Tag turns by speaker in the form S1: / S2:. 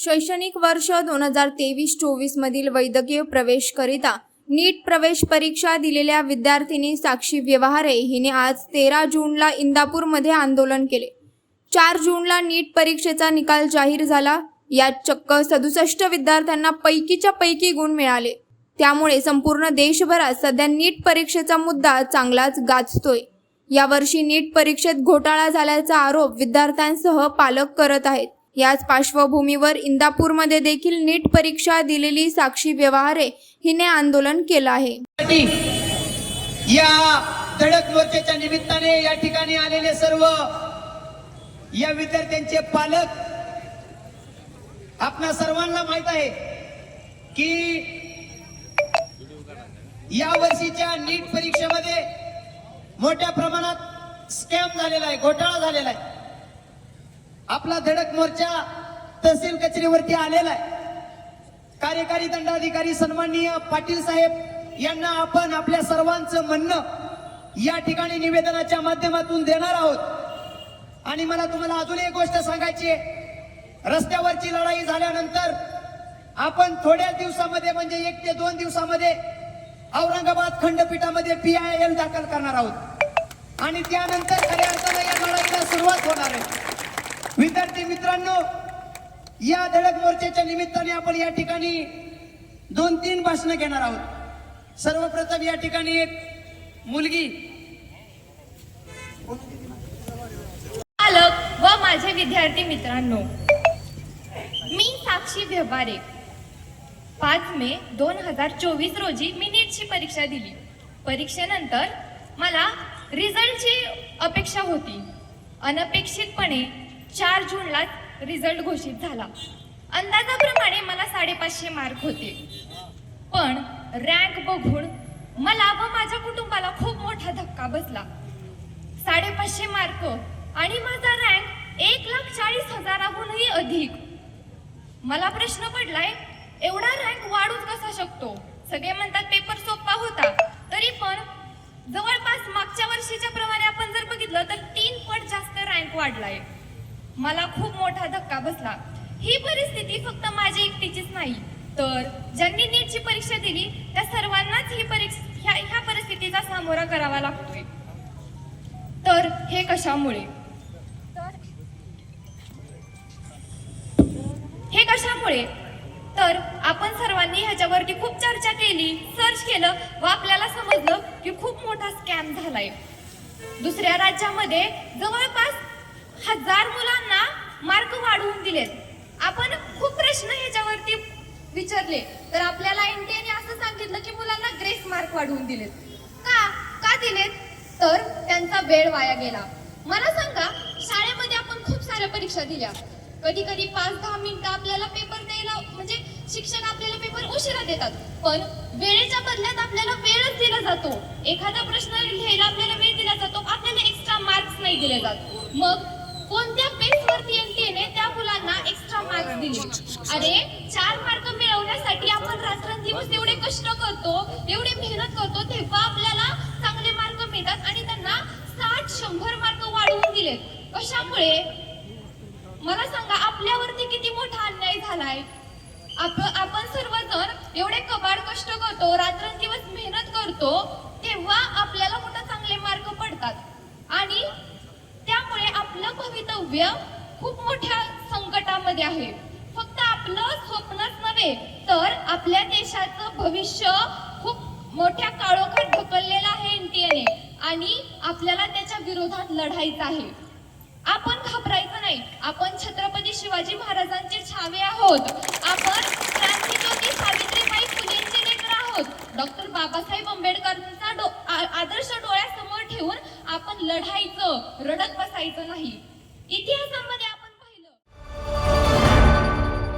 S1: शैक्षणिक वर्ष दोन हजार तेवीस चोवीसमधील वैद्यकीय प्रवेशकरिता नीट प्रवेश परीक्षा दिलेल्या विद्यार्थिनी साक्षी व्यवहारे हिने आज तेरा जूनला इंदापूरमध्ये आंदोलन केले. चार जूनला नीट परीक्षेचा निकाल जाहीर झाला. यात चक्क सदुसष्ट विद्यार्थ्यांना पैकीच्या पैकी गुण मिळाले. त्यामुळे संपूर्ण देशभरात सध्या नीट परीक्षेचा मुद्दा चांगलाच गाजतोय. यावर्षी नीट परीक्षेत घोटाळा झाल्याचा आरोप विद्यार्थ्यांसह पालक करत आहेत. याच पार्श्वभूमीवर इंदापूरमध्ये देखील नीट परीक्षा दिलेली साक्षी व्यवहारे हिने आंदोलन केलं आहे.
S2: या धडक मोर्चाच्या निमित्ताने या ठिकाणी आलेले सर्व या विद्यार्थ्यांचे पालक आपणा सर्वांना माहीत आहे की या वर्षीच्या नीट परीक्षेमध्ये मोठ्या प्रमाणात स्कॅम झालेला आहे घोटाळा झालेला आहे. आपला धडक मोर्चा तहसील कचेरीवरती आलेला आहे. कार्यकारी दंडाधिकारी सन्माननीय पाटील साहेब यांना आपण आपल्या सर्वांचं म्हणणं या ठिकाणी निवेदनाच्या माध्यमातून देणार आहोत. आणि मला तुम्हाला अजून एक गोष्ट सांगायची आहे. रस्त्यावरची लढाई झाल्यानंतर आपण थोड्या दिवसामध्ये म्हणजे एक ते दोन दिवसामध्ये औरंगाबाद खंडपीठामध्ये पी आय एल दाखल करणार आहोत. आणि त्यानंतर खऱ्या अर्थानं या लढाईला सुरुवात होणार आहे. विद्यार्थी मित्रांनो या धडक मोर्चाच्या निमित्ताने आपण या ठिकाणी दोन तीन भाषणं घेणार आहोत. सर्वप्रथम या ठिकाणी एक मुलगी.
S3: पालक व माझे विद्यार्थी मित्रांनो मी साक्षी व्यवहारे. पाच मे दोन हजार चोवीस रोजी मी नीटची परीक्षा दिली. परीक्षेनंतर मला रिझल्टची अपेक्षा होती. अनपेक्षितपणे चार जूनला रिझल्ट घोषित झाला. अंदाजाप्रमाणे मला साडेपाचशे मार्क होते. पण रँक बघून मला व माझ्या कुटुंबाला खूप मोठा धक्का बसला. साडेपाचशे मार्क आणि माझा रँक एक लाख चाळीस हजाराहूनही अधिक. मला प्रश्न पडलाय एवढा रँक वाढूच कसा शकतो? सगळे म्हणतात पेपर सोपा होता तरी पण जवळपास मागच्या वर्षीच्या प्रमाणे आपण जर बघितलं तर तीन पट जास्त रँक वाढलाय. मला खूप मोठा धक्का बसला. ही परिस्थिती फक्त माझी एकटीचीच नाही. तर ज्यांनी नीटची परीक्षा दिली त्या सर्वांनाच ही परीक्षा ह्या ह्या परिस्थितीचा सामोरा करावा लागतोय. तर हे कशामुळे? तर हे कशामुळे? तर आपण सर्वांनी ह्याच्यावरती खूप चर्चा केली सर्च केलं व आपल्याला समजलं की खूप मोठा स्कॅम झालाय. दुसऱ्या राज्यामध्ये जवळपास हजार मुलांना मार्क वाढवून दिलेत. आपण खूप प्रश्न ह्याच्यावरती विचारले. तर आपल्याला एनटीएने असं सांगितलं की मुलांना ग्रेस मार्क वाढवून दिलेत. का? का दिलेत? तर त्यांचा वेळ वाया गेला. मला सांगा शाळेमध्ये आपण खूप साऱ्या परीक्षा दिल्या. कधी कधी पाच दहा मिनिटं आपल्याला पेपर द्यायला म्हणजे शिक्षक आपल्याला पेपर उशिरा देतात. पण वेळेच्या बदल्यात आपल्याला वेळच दिला जातो. एखादा प्रश्न लिहायला आपल्याला वेळ दिला जातो. आपल्याला एक्स्ट्रा मार्क्स नाही दिले जात. मग कोणत्या बेसवरती एनटीएने त्या मुलांना एक्स्ट्रा मार्क्स दिले. अरे चार मार्क मिळवण्यासाठी आपण रात्रंदिवस एवढे कष्ट करतो एवढे मेहनत करतो तेव्हा आपल्याला चांगले मार्क मिळतात आणि त्यांना साठ शंभर मार्क वाढवून दिलेत. कशामुळे? मला सांगा आपल्यावरती किती मोठा अन्याय झालाय? आप आपण सर्वजण एवढे कबाड कष्ट करतो रात्रंदिवस मेहनत करतो तेव्हा आपल्याला कुठं चांगले मार्क पडतात आणि त्यामुळे आपलं भवितव्य खूप मोठ्या संकटामध्ये आहे. फक्त आपलं स्वप्नच नव्हे तर आपल्या देशाचं भविष्य खूप मोठ्या काळोखात ढकललेलं आहे एनटीएने आणि आपल्याला त्याच्या विरोधात लढायचं आहे. आपण घाबरायचं नाही. आपण छत्रपती शिवाजी महाराजांचे छावे आहोत. आपण लढायचं रडत बसायचं नाही. इतिहासामध्ये